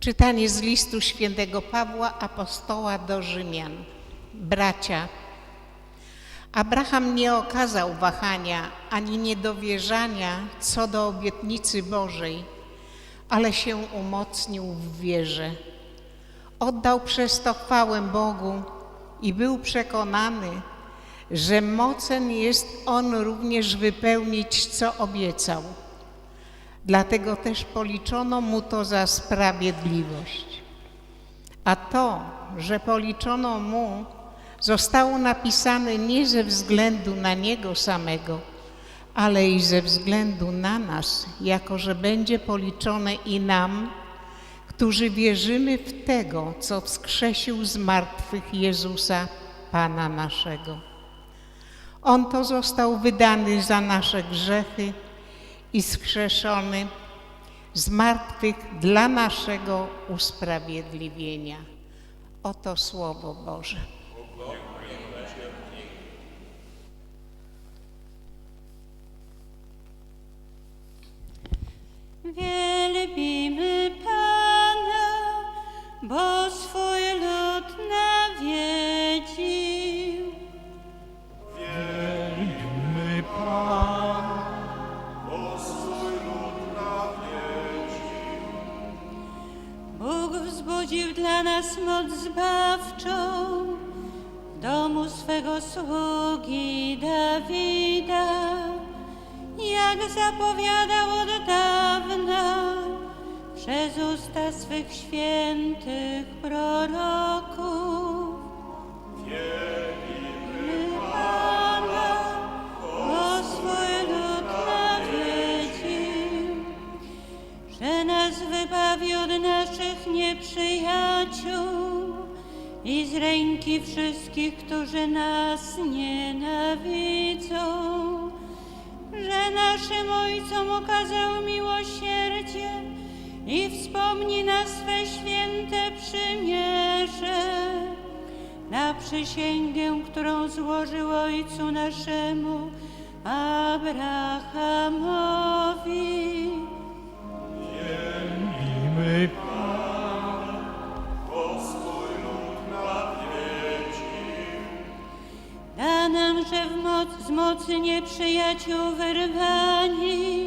Czytanie z listu świętego Pawła apostoła do Rzymian. Bracia, Abraham nie okazał wahania ani niedowierzania co do obietnicy Bożej, ale się umocnił w wierze. Oddał przez to chwałę Bogu i był przekonany, że mocen jest On również wypełnić, co obiecał. Dlatego też policzono mu to za sprawiedliwość. A to, że policzono mu, zostało napisane nie ze względu na niego samego, ale i ze względu na nas, jako że będzie policzone i nam, którzy wierzymy w tego, co wskrzesił z martwych Jezusa, Pana naszego. On to został wydany za nasze grzechy i skrzeszony z martwych dla naszego usprawiedliwienia. Oto Słowo Boże. Sługi Dawida, jak zapowiadał od dawna przez usta swych świętych proroków. Wybawi od naszych nieprzyjaciół i z ręki wszystkich, którzy nas nienawidzą, że naszym Ojcom okazał miłosierdzie i wspomni na swe święte przymierze, na przysięgę, którą złożył Ojcu naszemu Abrahamowi. Mocy nieprzyjaciół wyrwani,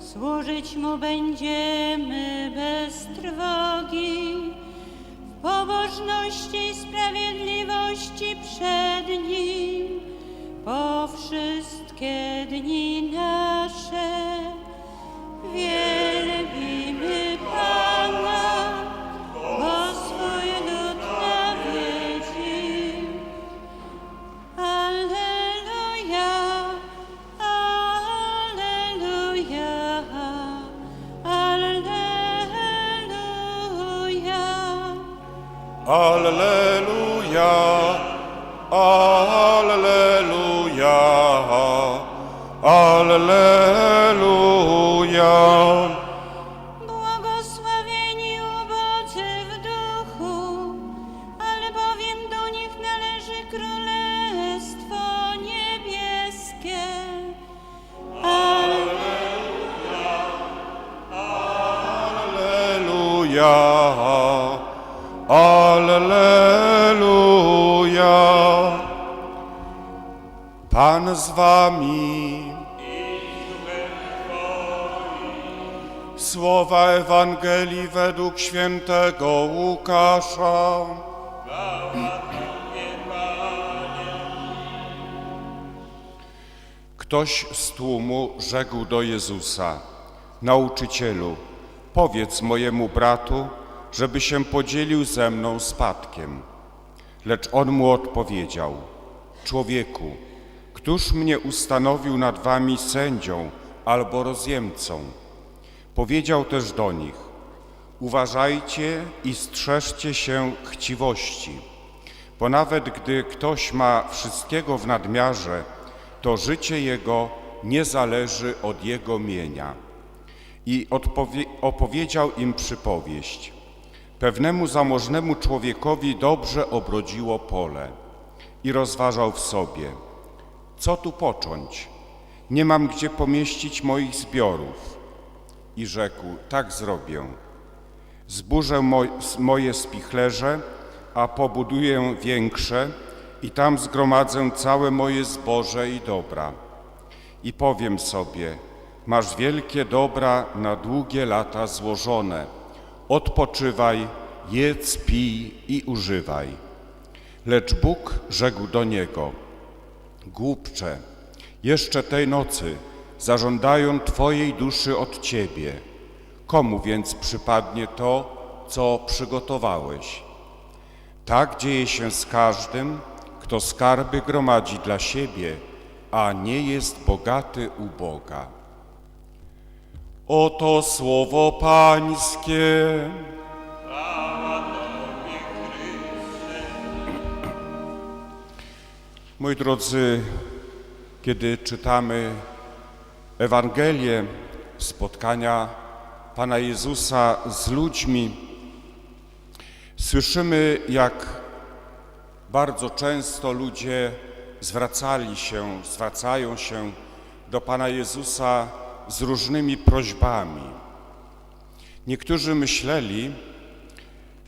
służyć Mu będziemy bez trwogi, w pobożności i sprawiedliwości przed Nim, po wszystkie dni nasze. Alleluja, Alleluja, Alleluja. Błogosławieni ubodzy w duchu, albowiem do nich należy Królestwo Niebieskie. Alleluja, Alleluja. Pan z wami. Słowa Ewangelii według świętego Łukasza. Ktoś z tłumu rzekł do Jezusa: Nauczycielu, powiedz mojemu bratu, żeby się podzielił ze mną spadkiem. Lecz on mu odpowiedział: Człowieku, któż mnie ustanowił nad wami sędzią albo rozjemcą? Powiedział też do nich: Uważajcie i strzeżcie się chciwości, bo nawet gdy ktoś ma wszystkiego w nadmiarze, to życie jego nie zależy od jego mienia. I opowiedział im przypowieść. Pewnemu zamożnemu człowiekowi dobrze obrodziło pole i rozważał w sobie, co tu począć? Nie mam gdzie pomieścić moich zbiorów. I rzekł, tak zrobię. Zburzę moj, moje spichlerze, a pobuduję większe i tam zgromadzę całe moje zboże i dobra. I powiem sobie, masz wielkie dobra na długie lata złożone. Odpoczywaj, jedz, pij i używaj. Lecz Bóg rzekł do niego, Głupcze, jeszcze tej nocy zażądają Twojej duszy od Ciebie. Komu więc przypadnie to, co przygotowałeś? Tak dzieje się z każdym, kto skarby gromadzi dla siebie, a nie jest bogaty u Boga. Oto słowo Pańskie. Moi drodzy, kiedy czytamy Ewangelię, spotkania Pana Jezusa z ludźmi, słyszymy, jak bardzo często ludzie zwracali się, zwracają się do Pana Jezusa z różnymi prośbami. Niektórzy myśleli,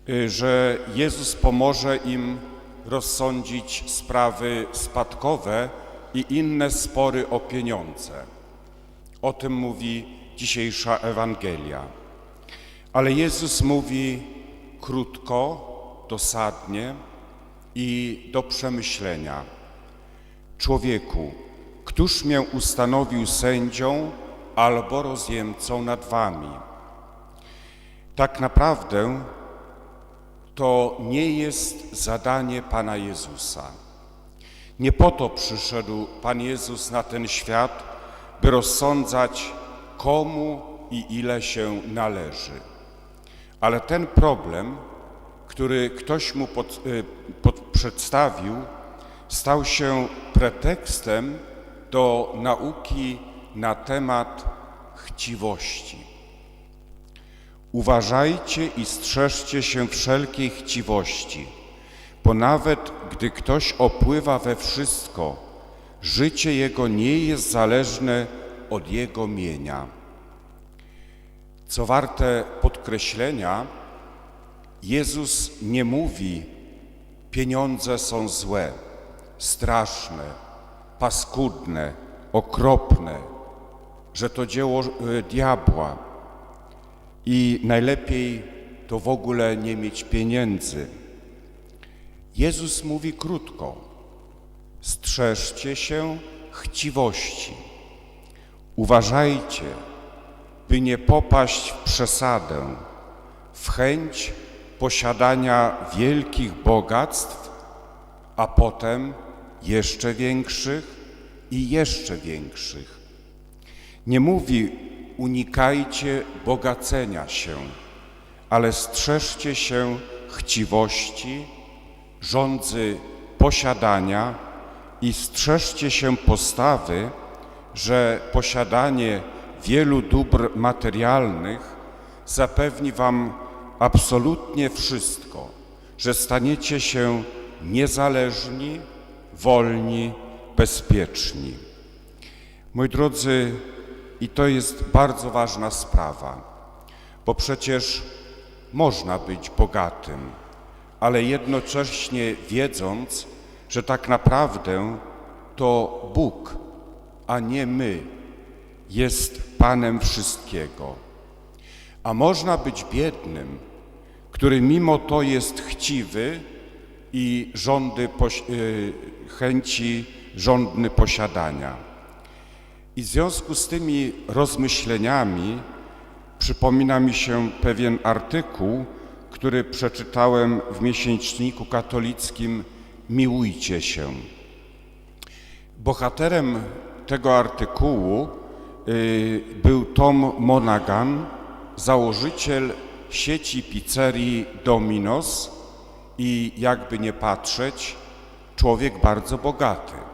y, że Jezus pomoże im rozsądzić sprawy spadkowe i inne spory o pieniądze. O tym mówi dzisiejsza Ewangelia. Ale Jezus mówi krótko, dosadnie i do przemyślenia. Człowieku, któż mię ustanowił sędzią albo rozjemcą nad wami? Tak naprawdę to nie jest zadanie Pana Jezusa. Nie po to przyszedł Pan Jezus na ten świat, by rozsądzać, komu i ile się należy. Ale ten problem, który ktoś mu pod, y, pod, przedstawił, stał się pretekstem do nauki na temat chciwości. Uważajcie i strzeżcie się wszelkiej chciwości, bo nawet gdy ktoś opływa we wszystko, życie jego nie jest zależne od jego mienia. Co warte podkreślenia, Jezus nie mówi, pieniądze są złe, straszne, paskudne, okropne, że to dzieło y, diabła i najlepiej to w ogóle nie mieć pieniędzy. Jezus mówi krótko: strzeżcie się chciwości. Uważajcie, by nie popaść w przesadę, w chęć posiadania wielkich bogactw, a potem jeszcze większych i jeszcze większych. Nie mówi unikajcie bogacenia się, ale strzeżcie się chciwości, rządzy posiadania i strzeżcie się postawy, że posiadanie wielu dóbr materialnych zapewni wam absolutnie wszystko, że staniecie się niezależni, wolni, bezpieczni. Moi drodzy, i to jest bardzo ważna sprawa, bo przecież można być bogatym, ale jednocześnie wiedząc, że tak naprawdę to Bóg, a nie my, jest Panem wszystkiego. A można być biednym, który mimo to jest chciwy i y, chęci żądny posiadania. I w związku z tymi rozmyśleniami przypomina mi się pewien artykuł, który przeczytałem w miesięczniku katolickim Miłujcie się. Bohaterem tego artykułu y, był Tom Monaghan, założyciel sieci pizzerii Dominos i jakby nie patrzeć, człowiek bardzo bogaty.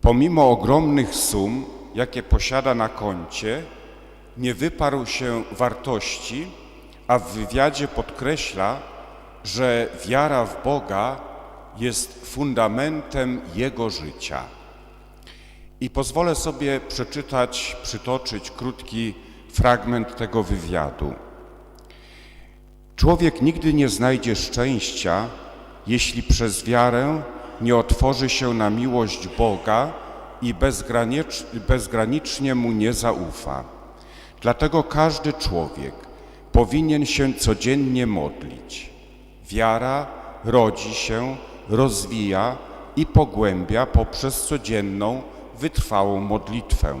Pomimo ogromnych sum, jakie posiada na koncie, nie wyparł się wartości, a w wywiadzie podkreśla, że wiara w Boga jest fundamentem jego życia. I pozwolę sobie przeczytać, przytoczyć krótki fragment tego wywiadu. Człowiek nigdy nie znajdzie szczęścia, jeśli przez wiarę nie otworzy się na miłość Boga i bezgranicz, bezgranicznie Mu nie zaufa. Dlatego każdy człowiek powinien się codziennie modlić. Wiara rodzi się, rozwija i pogłębia poprzez codzienną, wytrwałą modlitwę.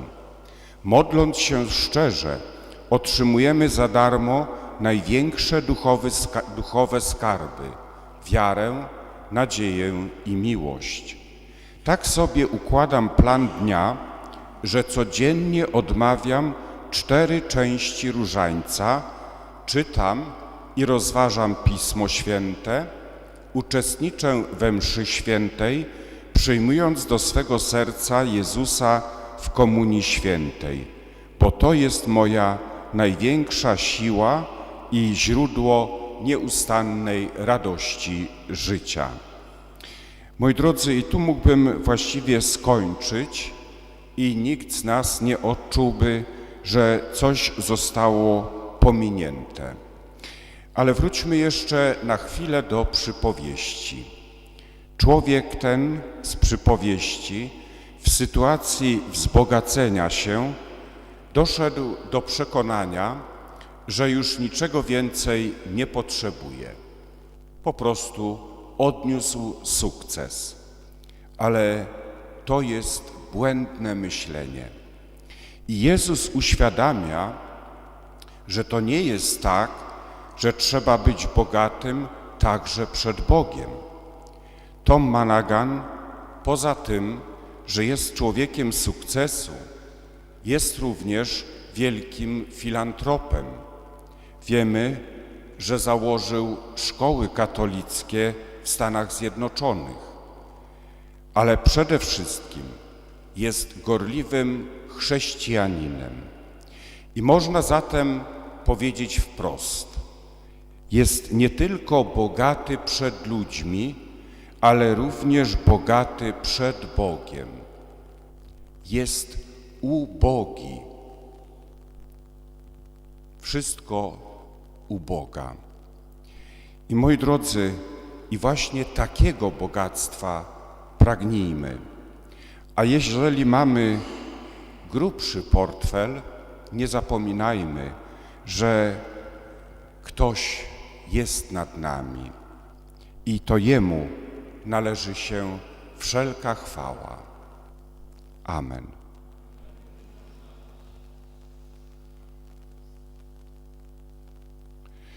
Modląc się szczerze, otrzymujemy za darmo największe duchowe skarby wiarę, nadzieję i miłość. Tak sobie układam plan dnia, że codziennie odmawiam cztery części różańca, czytam i rozważam Pismo Święte, uczestniczę we mszy świętej, przyjmując do swego serca Jezusa w Komunii Świętej, bo to jest moja największa siła i źródło nieustannej radości życia. Moi drodzy, i tu mógłbym właściwie skończyć i nikt z nas nie odczułby, że coś zostało pominięte. Ale wróćmy jeszcze na chwilę do przypowieści. Człowiek ten z przypowieści w sytuacji wzbogacenia się doszedł do przekonania, że już niczego więcej nie potrzebuje. Po prostu odniósł sukces. Ale to jest błędne myślenie. I Jezus uświadamia, że to nie jest tak, że trzeba być bogatym także przed Bogiem. Tom Managan, poza tym, że jest człowiekiem sukcesu, jest również wielkim filantropem. Wiemy, że założył szkoły katolickie w Stanach Zjednoczonych, ale przede wszystkim jest gorliwym chrześcijaninem. I można zatem powiedzieć wprost, jest nie tylko bogaty przed ludźmi, ale również bogaty przed Bogiem. Jest ubogi. Wszystko u Boga. I moi drodzy, i właśnie takiego bogactwa pragnijmy. A jeżeli mamy grubszy portfel, nie zapominajmy, że ktoś jest nad nami i to Jemu należy się wszelka chwała. Amen.